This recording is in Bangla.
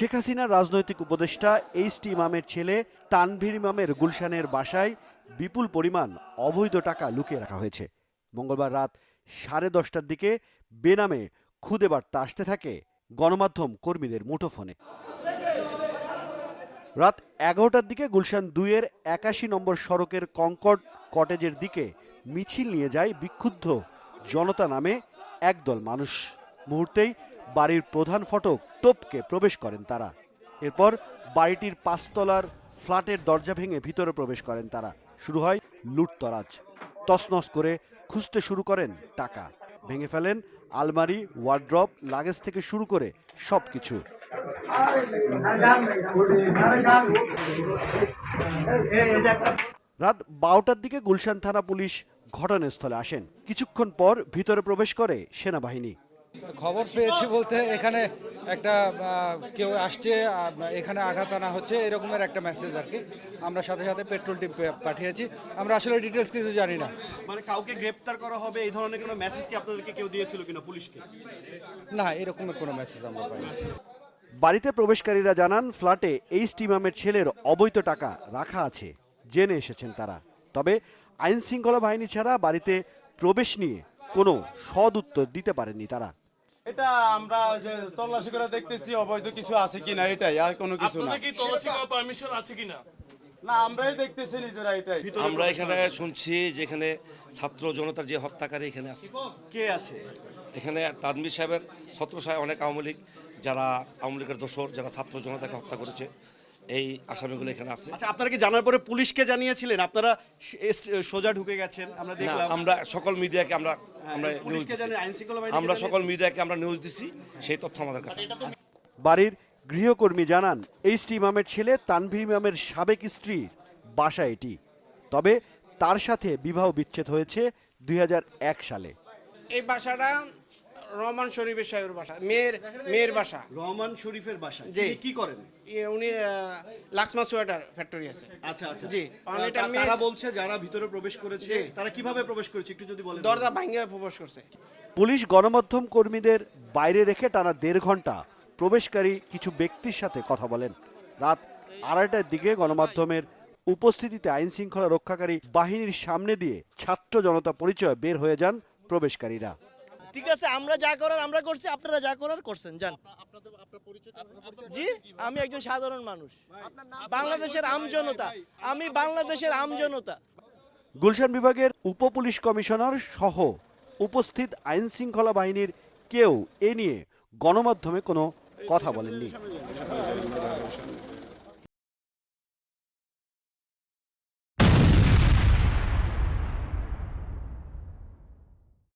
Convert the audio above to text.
শেখ হাসিনার রাজনৈতিক উপদেষ্টা এইচ টি ইমামের ছেলে তানভীর ইমামের গুলশানের বাসায় বিপুল পরিমাণ অবৈধ টাকা লুকিয়ে রাখা হয়েছে। মঙ্গলবার রাত সাড়ে দশটার দিকে বেনামে খুদে বার্তা আসতে থাকে গণমাধ্যম কর্মীদের মুঠোফোনে। রাত এগারোটার দিকে গুলশান দুইয়ের একাশি নম্বর সড়কের কঙ্কট কটেজের দিকে মিছিল নিয়ে যায় বিক্ষুব্ধ জনতা নামে একদল মানুষ। মুহূর্তেই বাড়ির প্রধান ফটক টপকে প্রবেশ করেন তারা। এরপর বাড়িটির পাঁচতলার ফ্ল্যাটের দরজা ভেঙে ভিতরে প্রবেশ করেন তারা। শুরু হয় লুটতরাজ। তছনছ করে খুঁজতে শুরু করেন টাকা। ভেঙে ফেলেন আলমারি, ওয়ার্ড্রপ, লাগেজ থেকে শুরু করে সবকিছু। রাত বারোটার দিকে গুলশান থানা পুলিশ ঘটনাস্থলে আসেন। কিছুক্ষণ পর ভিতরে প্রবেশ করে সেনাবাহিনী। খবর পেয়েছি বলতে এখানে একটা কেউ আসছে এখানে আঘাত আনা হচ্ছে এরকমের একটা মেসেজ আর কি। আমরা সাথে সাথে পেট্রোল টিম পাঠিয়েছি। আমরা আসলে ডিটেলস কিছু জানি না। মানে কাউকে গ্রেপ্তার করা হবে এই ধরনের কোনো মেসেজ কি আপনাদেরকে কেউ দিয়েছিল কিনা পুলিশকে? না এরকমের কোনো মেসেজ আমরা পাইনি। বাড়িতে প্রবেশকারীরা জানান ফ্ল্যাটে এইচ টি ইমামের ছেলের অবৈধ টাকা রাখা আছে। জেনে এসেছেন তারা। তবে আইন শৃঙ্খলা বাহিনী ছাড়া বাড়িতে প্রবেশ নিয়ে কোনো সদ উত্তর দিতে পারেননি তারা। এটা আমরা ওই যে তল্লাশি করে দেখতেছি অবৈধ কিছু আছে কিনা এটাই আর কোনো কিছু না। আপনাদের কি তল্লাশি করার পারমিশন আছে কিনা? না আমরাই দেখতেছি নিজেরা এটাই। আমরা এখানে শুনছি যেখানে ছাত্র জনতার যে হত্যাকারী এখানে আছে। কে আছে? এখানে তাদমির সাহেবের ছত্র সাহেব অনেক আওয়ামী লীগ যারা আওয়ামী লীগের দোসর যারা ছাত্র জনতাকে হত্যা করেছে। এই আসামিগুলো এখানে আছে। আচ্ছা আপনারা কি জানার পরে পুলিশকে জানিয়েছিলেন? আপনারা সোজা ঢুকে গেছেন আমরা না আমরা সকল মিডিয়াকে আমরা আমরা নিউজ পুলিশকে দিছি। আইন শৃঙ্খলা বাহিনীকে আমরা সকল মিডিয়াকে আমরা নিউজ দিছি সেই তথ্য আমাদের কাছে। বাড়ির গৃহকর্মী জানান এইচ টি ইমামের ছেলে তানভীর ইমামের সাবেক স্ত্রীর বাসা এটি। তবে তার সাথে বিবাহ বিচ্ছেদ হয়েছে দুই হাজার এক সালে। এই বাসাটা রহমান শরীফের সাহেবের বাসা মেয়ের মেয়ের বাসা। রহমান শরীফের বাসা? জি। কি করেন? উনি লাক্সমা সোয়েটার ফ্যাক্টরি আছে। আচ্ছা আচ্ছা। জি, মেয়ে- তারা বলছে যারা ভিতরে প্রবেশ করেছে তারা কীভাবে প্রবেশ করেছে? একটু যদি বলেন। দরজা ভাঙ্গে প্রবেশ করছে। পুলিশ গণমাধ্যম কর্মীদের বাইরে রেখে টানা দেড় ঘণ্টা প্রবেশকারী কিছু ব্যক্তির সাথে কথা বলেন। রাত আড়াইটার দিকে গণমাধ্যমের উপস্থিতিতে আইন শৃঙ্খলা রক্ষাকারী বাহিনীর সামনে দিয়ে ছাত্র জনতা পরিচয় বের হয়ে যান প্রবেশকারীরা। ঠিক আছে আমরা যা করার আমরা করছি আপনারা যা করার করছেন যান। জি আমি একজন সাধারণ মানুষ। বাংলাদেশের আমজনতা আমি বাংলাদেশের আমজনতা গুলশান বিভাগের উপ পুলিশ কমিশনার সহ উপস্থিত আইন শৃঙ্খলা বাহিনীর কেউ এ নিয়ে গণমাধ্যমে কোনো কথা বলেননি।